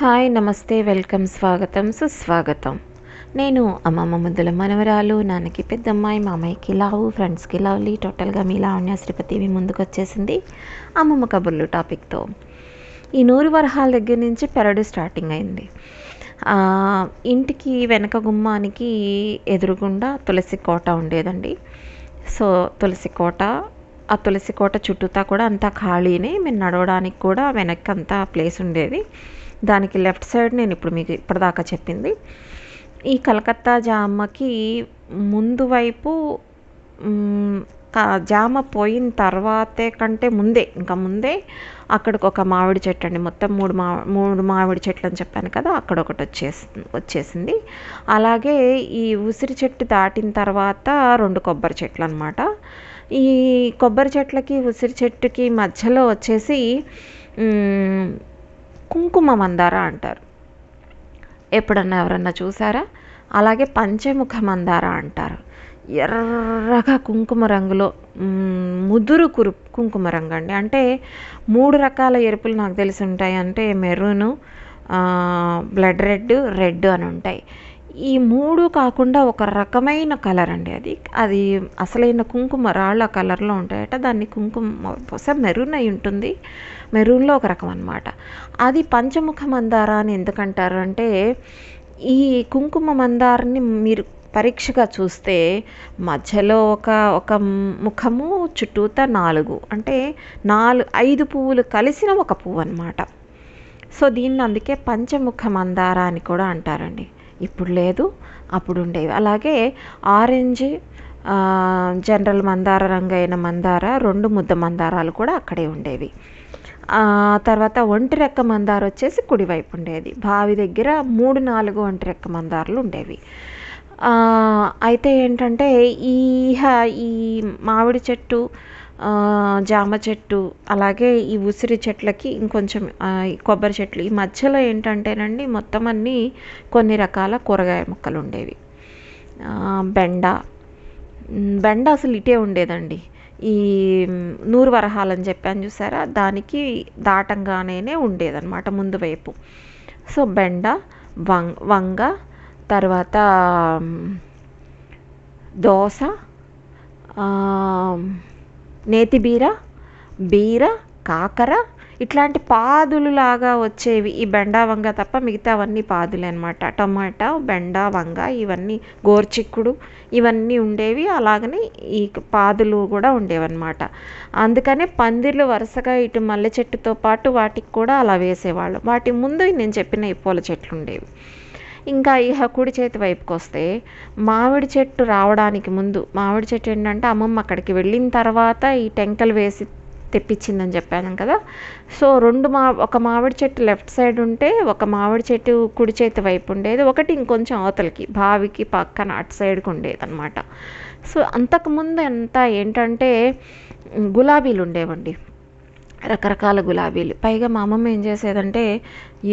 Hi నమస్తే welcome స్వాగతం సుస్వాగతం. నేను అమ్మమ్మ ముద్దుల మనవరాలు నాన్నకి పెద్దమ్మాయి మామయ్యకి లావు ఫ్రెండ్స్కి లవ్లీ టోటల్గా మీ లావణ్య శ్రీపతి మీ ముందుకు వచ్చేసింది అమ్మమ్మ కబుర్లు టాపిక్తో. ఈ నూరు వరహాల దగ్గర నుంచి పెరడు స్టార్టింగ్ అయింది. ఇంటికి వెనక గుమ్మానికి ఎదురుగుండా తులసి కోట ఉండేదండి. సో తులసి కోట ఆ తులసి కోట చుట్టూతా కూడా అంతా ఖాళీనే. మేము నడవడానికి కూడా వెనక్కి అంతా ప్లేస్ ఉండేది. దానికి లెఫ్ట్ సైడ్ నేను ఇప్పుడు మీకు ఇప్పటిదాకా చెప్పింది. ఈ కలకత్తా జామకి ముందు వైపు జామ పోయిన తర్వాతే కంటే ముందే ఇంకా ముందే అక్కడికి ఒక మామిడి చెట్టు అండి. మొత్తం మూడు మా మూడు మామిడి చెట్లు అని చెప్పాను కదా అక్కడ ఒకటి వచ్చేసి వచ్చేసింది. అలాగే ఈ ఉసిరి చెట్టు దాటిన తర్వాత రెండు కొబ్బరి చెట్లు అనమాట ఈ కొబ్బరి చెట్లకి ఉసిరి చెట్టుకి మధ్యలో వచ్చేసి కుంకుమ మందార అంటారు. ఎప్పుడన్నా ఎవరన్నా చూసారా? అలాగే పంచముఖ మందార అంటారు. ఎర్రగా కుంకుమ రంగులో ముదురు కురు కుంకుమ రంగు అండి. అంటే మూడు రకాల ఎరుపులు నాకు తెలిసి ఉంటాయి. అంటే మెరూను బ్లడ్ రెడ్ రెడ్ అని ఉంటాయి. ఈ మూడు కాకుండా ఒక రకమైన కలర్ అండి అది. అది అసలైన కుంకుమ రాళ్ళ కలర్లో ఉంటాయట. దాన్ని కుంకుమ బహుశా మెరూన్ అయి ఉంటుంది. మెరూన్లో ఒక రకం అన్నమాట. అది పంచముఖ మందార అని ఎందుకంటారు అంటే ఈ కుంకుమ మందారని మీరు పరీక్షగా చూస్తే మధ్యలో ఒక ఒక ముఖము చుట్టూతా నాలుగు. అంటే నాలుగు ఐదు పువ్వులు కలిసిన ఒక పువ్వు అనమాట సో దీన్ని అందుకే పంచముఖ మందార అని కూడా అంటారండి. ఇప్పుడు లేదు అప్పుడు ఉండేవి. అలాగే ఆరెంజ్ జనరల్ మందార రంగు అయిన మందార రెండు ముద్ద మందారాలు కూడా అక్కడే ఉండేవి. తర్వాత ఒంటి రెక్క మందార వచ్చేసి కుడివైపు ఉండేది. బావి దగ్గర మూడు నాలుగు ఒంటి రెక్క మందారాలు ఉండేవి. అయితే ఏంటంటే ఈ ఈ మామిడి చెట్టు జామ చెట్టు అలాగే ఈ ఉసిరి చెట్లకి ఇంకొంచెం కొబ్బరి చెట్లు. ఈ మధ్యలో ఏంటంటేనండి మొత్తం అన్నీ కొన్ని రకాల కూరగాయ మొక్కలు ఉండేవి. బెండ. బెండ అసలు ఇటే ఉండేదండి. ఈ నూరు నూరు వరహాలని చెప్పాను చూసారా? దానికి దాటంగానే ఉండేదన్నమాట ముందు వైపు. సో బెండ వం వంగ తర్వాత దోశ దోస నేతి బీర బీర కాకర ఇట్లాంటి పాదులు లాగా వచ్చేవి. ఈ బెండ వంగ తప్ప మిగతావన్నీ పాదులే అనమాట టమాటా బెండ వంగ ఇవన్నీ గోర్చిక్కుడు ఇవన్నీ ఉండేవి. అలాగనే ఈ పాదులు కూడా ఉండేవన్నమాట అందుకనే పందిర్లు వరుసగా ఇటు మల్లె చెట్టుతో పాటు వాటికి కూడా అలా వేసేవాళ్ళు. వాటి ముందు నేను చెప్పిన ఈ పూల చెట్లు ఉండేవి. ఇంకా ఇహ కుడి చేతి వైపుకి వస్తే మామిడి చెట్టు రావడానికి ముందు మామిడి చెట్టు ఏంటంటే అమ్మమ్మ అక్కడికి వెళ్ళిన తర్వాత ఈ టెంకలు వేసి తెప్పించిందని చెప్పాను కదా. సో రెండు మా ఒక మామిడి చెట్టు లెఫ్ట్ సైడ్ ఉంటే ఒక మామిడి చెట్టు కుడి చేతి వైపు ఉండేది ఒకటి ఇంకొంచెం అవతలకి బావికి పక్కన అటు సైడ్కి ఉండేది అనమాట సో అంతకుముందు అంతా ఏంటంటే గులాబీలు ఉండేవండి. రకరకాల గులాబీలు. పైగా మా అమ్మమ్మ ఏం చేసేదంటే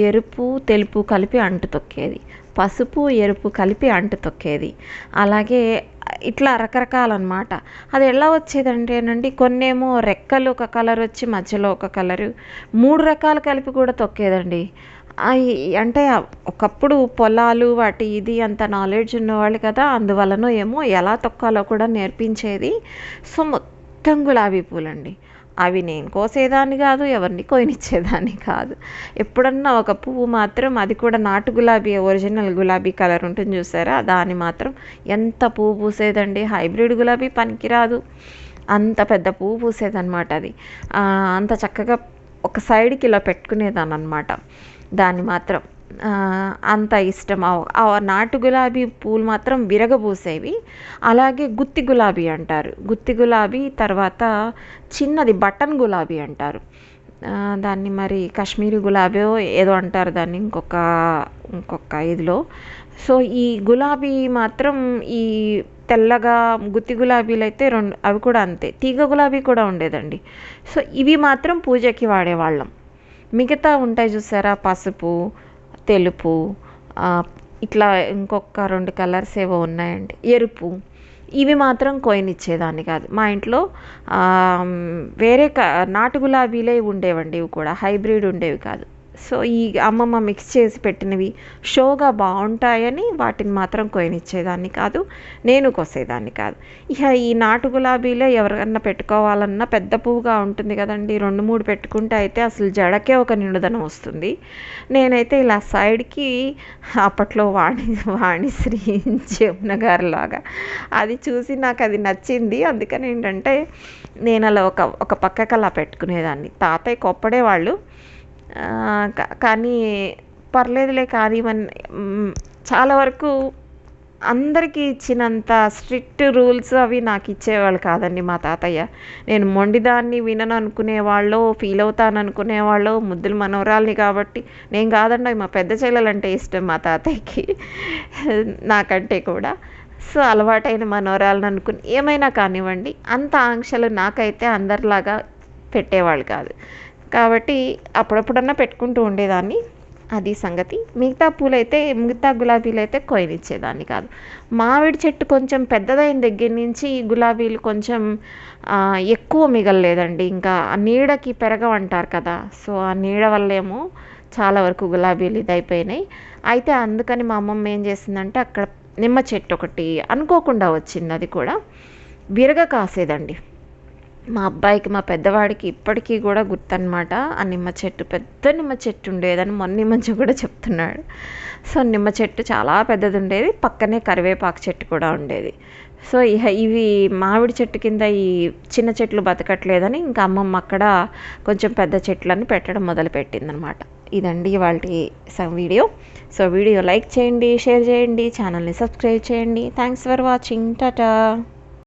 ఎరుపు తెలుపు కలిపి అంటు తొక్కేది. పసుపు ఎరుపు కలిపి అంటు తొక్కేది. అలాగే ఇట్లా రకరకాలన్నమాట. అది ఎలా వచ్చేదంటేనండి కొన్నేమో రెక్కలు ఒక కలర్ వచ్చి మధ్యలో ఒక కలరు మూడు రకాలు కలిపి కూడా తొక్కేదండి. అంటే ఒకప్పుడు పొలాలు వాటి ఇది అంత నాలెడ్జ్ ఉన్నవాళ్ళు కదా అందువలన ఏమో ఎలా తొక్కాలో కూడా నేర్పించేది. సో మొత్తం గులాబీ పూలండి. అవి నేను కోసేదాన్ని కాదు ఎవరిని కోయనిచ్చేదాన్ని కాదు. ఎప్పుడన్నా ఒక పువ్వు మాత్రం అది కూడా నాటు గులాబీ ఒరిజినల్ గులాబీ కలర్ ఉంటుంది చూసారా? దాన్ని మాత్రం ఎంత పువ్వు పూసేదండి? హైబ్రిడ్ గులాబీ పనికిరాదు. అంత పెద్ద పువ్వు పూసేదన్నమాట అది. అంత చక్కగా ఒక సైడ్కి ఇలా పెట్టుకునేదాన్ని అనమాట దాన్ని మాత్రం అంత ఇష్టం. ఆ- నాటు గులాబీ పూలు మాత్రం విరగబూసేవి. అలాగే గుత్తి గులాబీ అంటారు. గుత్తి గులాబీ తర్వాత చిన్నది బటన్ గులాబీ అంటారు. దాన్ని మరి కాశ్మీరీ గులాబీ ఏదో అంటారు దాన్ని ఇంకొక ఇంకొక ఇదిలో. సో ఈ గులాబీ మాత్రం ఈ తెల్లగా గుత్తి గులాబీలు అయితే రెండు అవి కూడా అంతే. తీగ గులాబీ కూడా ఉండేదండి. సో ఇవి మాత్రం పూజకి వాడేవాళ్ళం. మిగతా ఉంటాయి చూసారా? పసుపు తెలుపు ఇట్లా ఇంకొక రెండు కలర్స్ ఏవో ఉన్నాయండి. ఎరుపు. ఇవి మాత్రం కోయిన్ ఇచ్చేదాన్ని కాదు. మా ఇంట్లో వేరే క నాటు గులాబీలే ఉండేవండి ఇవి కూడా. హైబ్రిడ్ ఉండేవి కాదు. సో ఈ అమ్మమ్మ మిక్స్ చేసి పెట్టినవి షోగా బాగుంటాయని వాటిని మాత్రం కోయనిచ్చేదాన్ని కాదు నేను కోసేదాన్ని కాదు. ఇక ఈ నాటు గులాబీలే ఎవరికన్నా పెట్టుకోవాలన్నా పెద్ద పువ్వుగా ఉంటుంది కదండి రెండు మూడు పెట్టుకుంటే అయితే అసలు జడకే ఒక నిండుదనం వస్తుంది. నేనైతే ఇలా సైడ్కి అప్పట్లో వాణి వాణిశ్రీ జమున గారిలాగా అది చూసి నాకు అది నచ్చింది. అందుకని ఏంటంటే నేను అలా ఒక ఒక పక్కకు అలా పెట్టుకునేదాన్ని. తాతయ్య కొప్పడే వాళ్ళు కానీ పర్లేదులే కానీ మన చాలా వరకు అందరికీ ఇచ్చినంత స్ట్రిక్ట్ రూల్స్ అవి నాకు ఇచ్చేవాళ్ళు కాదండి మా తాతయ్య. నేను మొండిదాన్ని వినను అనుకునేవాళ్ళు ఫీల్ అవుతాను అనుకునేవాళ్ళు ముద్దులు మనవరాల్ని కాబట్టి నేను కాదండి మా పెద్ద చెల్లెలంటే ఇష్టం మా తాతయ్యకి. నాకంటే కూడా. సో అలవాటైన మనోరాలను అనుకుని ఏమైనా కానివ్వండి అంత ఆంక్షలు నాకైతే అందరిలాగా పెట్టేవాళ్ళు కాదు. కాబట్టి అప్పుడప్పుడన్నా పెట్టుకుంటూ ఉండేదాన్ని. అది సంగతి. మిగతా పూలైతే మిగతా గులాబీలు అయితే కోయనిచ్చేదాన్ని కాదు. మామిడి చెట్టు కొంచెం పెద్దదైన దగ్గర నుంచి గులాబీలు కొంచెం ఎక్కువ మిగలలేదండి. ఇంకా ఆ నీడకి పెరగవంటారు కదా. సో ఆ నీడ వల్లేమో చాలా వరకు గులాబీలు ఇదైపోయినాయి. అయితే అందుకని మా అమ్మమ్మ ఏం చేసిందంటే అక్కడ నిమ్మ చెట్టు ఒకటి అనుకోకుండా వచ్చింది అది కూడా. విరగ కాసేదండి. మా అబ్బాయికి మా పెద్దవాడికి ఇప్పటికీ కూడా గుర్తనమాట ఆ నిమ్మ చెట్టు పెద్ద నిమ్మ చెట్టు ఉండేదని మొన్న మంచి కూడా చెప్తున్నాడు. సో నిమ్మ చెట్టు చాలా పెద్దది ఉండేది పక్కనే కరివేపాకు చెట్టు కూడా ఉండేది. సో ఇహ ఇవి మామిడి చెట్టు కింద ఈ చిన్న చెట్లు బతకట్లేదని ఇంకా అమ్మమ్మ అక్కడ కొంచెం పెద్ద చెట్లని పెట్టడం మొదలుపెట్టిందనమాట ఇదండి వాళ్ళ వీడియో. సో వీడియో లైక్ చేయండి షేర్ చేయండి ఛానల్ని సబ్స్క్రైబ్ చేయండి. Thanks for watching. టాటా.